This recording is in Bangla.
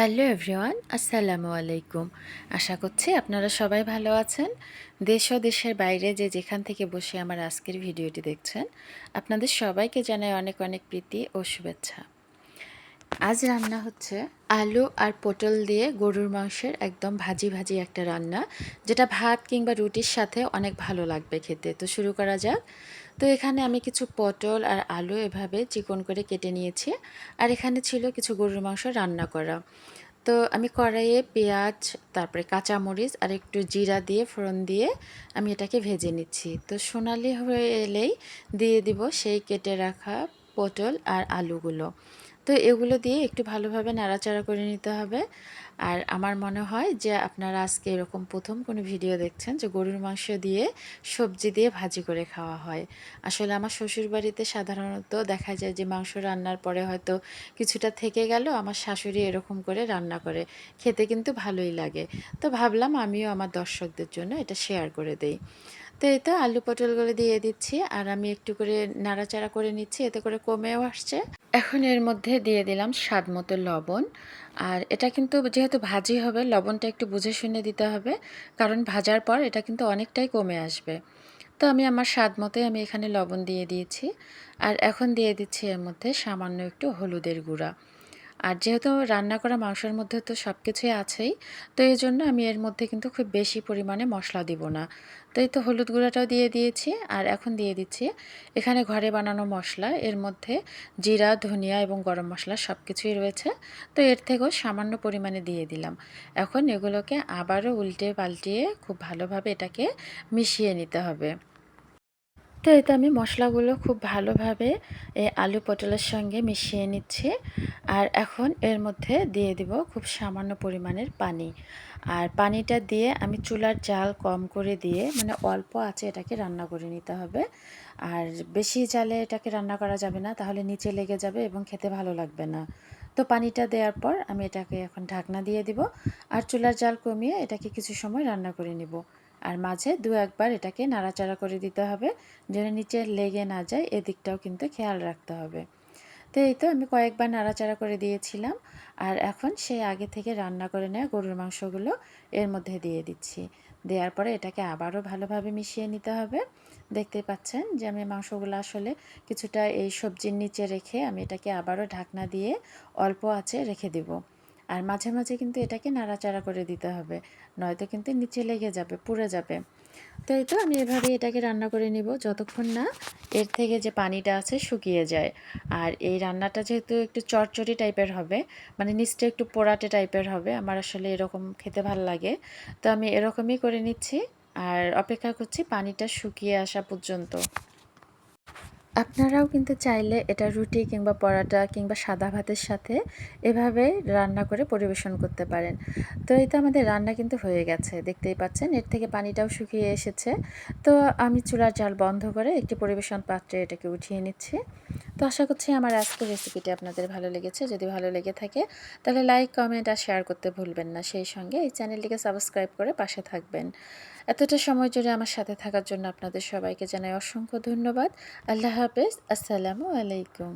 হ্যালো এভরিওয়ান, আসসালামু আলাইকুম। আশা করছি আপনারা সবাই ভালো আছেন। দেশ ও দেশের বাইরে যে যেখান থেকে বসে আমার আজকের ভিডিওটি দেখছেন, আপনাদের সবাইকে জানাই অনেক অনেক প্রীতি ও শুভেচ্ছা। আজ রান্না হচ্ছে আলু আর পটল দিয়ে গরুর মাংসের একদম ভাজি ভাজি একটা রান্না, যেটা ভাত কিংবা রুটির সাথে অনেক ভালো লাগবে খেতে। তো শুরু করা যাক। তো এখানে আমি কিছু পটল আর আলু এভাবে চিকন করে কেটে নিয়েছি। আর এখানে ছিল কিছু গরুর মাংস রান্না করা। তো আমি কড়াইয়ে পেঁয়াজ, তারপরে কাঁচামরিচ আর একটু জিরা দিয়ে, ফোড়ন দিয়ে আমি এটাকে ভেজে নিচ্ছি। তো সোনালি হয়ে এলেই দিয়ে দিব সেই কেটে রাখা পটল আর আলুগুলো। তো এগুলো দিয়ে একটু ভালোভাবে নাড়াচাড়া করে নিতে হবে। আর আমার মনে হয় যে আপনারা আজকে এরকম প্রথম কোনো ভিডিও দেখছেন যে গরুর মাংস দিয়ে সবজি দিয়ে ভাজি করে খাওয়া হয়। আসলে আমার শ্বশুর বাড়িতে সাধারণত দেখা যায় যে মাংস রান্নার পরে হয়তো কিছুটা থেকে গেল, আমার শাশুড়ি এরকম করে রান্না করে। খেতে কিন্তু ভালোই লাগে। তো ভাবলাম আমিও আমার দর্শকদের জন্য এটা শেয়ার করে দেই। তো এই তো আলু পটলগুলো দিয়ে দিচ্ছি, আর আমি একটু করে নাড়াচাড়া করে নিচ্ছি, এতে করে কমেও আসছে। এখন এর মধ্যে দিয়ে দিলাম স্বাদ মতো লবণ, আর এটা কিন্তু যেহেতু ভাজি হবে, লবণটা একটু বুঝে শুনে দিতে হবে, কারণ ভাজার পর এটা কিন্তু অনেকটাই কমে আসবে। তো আমি আমার স্বাদ মতোই আমি এখানে লবণ দিয়ে দিয়েছি, আর এখন দিয়ে দিচ্ছি এর মধ্যে সামান্য একটু হলুদের গুঁড়া। আর যেহেতু রান্না করা মাংসের মধ্যে তো সব কিছুই আছেই, তো এই জন্য আমি এর মধ্যে কিন্তু খুব বেশি পরিমাণে মশলা দিব না। তো এই তো হলুদ গুঁড়াটাও দিয়ে দিয়েছি আর এখন দিয়ে দিচ্ছি এখানে ঘরে বানানো মশলা, এর মধ্যে জিরা, ধনিয়া এবং গরম মশলা সব কিছুই রয়েছে। তো এর থেকেও সামান্য পরিমাণে দিয়ে দিলাম। এখন এগুলোকে আবারও উল্টে পাল্টিয়ে খুব ভালোভাবে এটাকে মিশিয়ে নিতে হবে। তো এতে আমি মশলাগুলো খুব ভালোভাবে এই আলু পটলের সঙ্গে মিশিয়ে নিচ্ছি। আর এখন এর মধ্যে দিয়ে দিব খুব সামান্য পরিমাণের পানি। আর পানিটা দিয়ে আমি চুলার জাল কম করে দিয়ে মানে অল্প আছে এটাকে রান্না করে নিতে হবে। আর বেশি জালে এটাকে রান্না করা যাবে না, তাহলে নিচে লেগে যাবে এবং খেতে ভালো লাগবে না। তো পানিটা দেওয়ার পর আমি এটাকে এখন ঢাকনা দিয়ে দিব। আর চুলার জাল কমিয়ে এটাকে কিছু সময় রান্না করে নিব। আর মাঝে দু একবার এটাকে নাড়াচাড়া করে দিতে হবে, যেন নিচে লেগে না যায়, এদিকটাও কিন্তু খেয়াল রাখতে হবে। তো এই তো আমি কয়েকবার নাড়াচাড়া করে দিয়েছিলাম, আর এখন সেই আগে থেকে রান্না করে নেওয়া গরুর মাংসগুলো এর মধ্যে দিয়ে দিচ্ছি। দেওয়ার পরে এটাকে আবারও ভালোভাবে মিশিয়ে নিতে হবে। দেখতে পাচ্ছেন যে আমি মাংসগুলো আসলে কিছুটা এই সবজির নিচে রেখে আমি এটাকে আবারও ঢাকনা দিয়ে অল্প আছে রেখে দেবো। আর মাঝে মাঝে কিন্তু এটাকে নাড়াচাড়া করে দিতে হবে, নয়তো কিন্তু নিচে লেগে যাবে, পুড়ে যাবে। তো এই তো আমি এভাবে এটাকে রান্না করে নিব, যতক্ষণ না এর থেকে যে পানিটা আছে শুকিয়ে যায়। আর এই রান্নাটা যেহেতু একটু চটচড়ি টাইপের হবে মানে নিচটা একটু পোড়াটে টাইপের হবে, আমার আসলে এরকম খেতে ভালো লাগে। তো আমি এরকমই করে নিচ্ছি, আর অপেক্ষা করছি পানিটা শুকিয়ে আসা পর্যন্ত। আপনারাও কিন্তু চাইলে এটা রুটি কিংবা পরাটা কিংবা সাদা ভাতের সাথে এভাবে রান্না করে পরিবেশন করতে পারেন। তো এই তো আমাদের রান্না কিন্তু হয়ে গেছে, দেখতেই পাচ্ছেন। এর থেকে পানিটাও শুকিয়ে এসেছে। তো আমি চুলার জাল বন্ধ করে একটি পরিবেশন পাত্রে এটাকে উঠিয়ে নিচ্ছি। তো আশা করছি আমার আজকের রেসিপিটি আপনাদের ভালো লেগেছে। যদি ভালো লেগে থাকে, তাহলে লাইক কমেন্ট আর শেয়ার করতে ভুলবেন না। সেই সঙ্গে এই চ্যানেলটিকে সাবস্ক্রাইব করে পাশে থাকবেন। এতটা সময় জুড়ে আমার সাথে থাকার জন্য আপনাদের সবাইকে জানাই অসংখ্য ধন্যবাদ। আল্লাহ হাফেজ। আসসালামু আলাইকুম।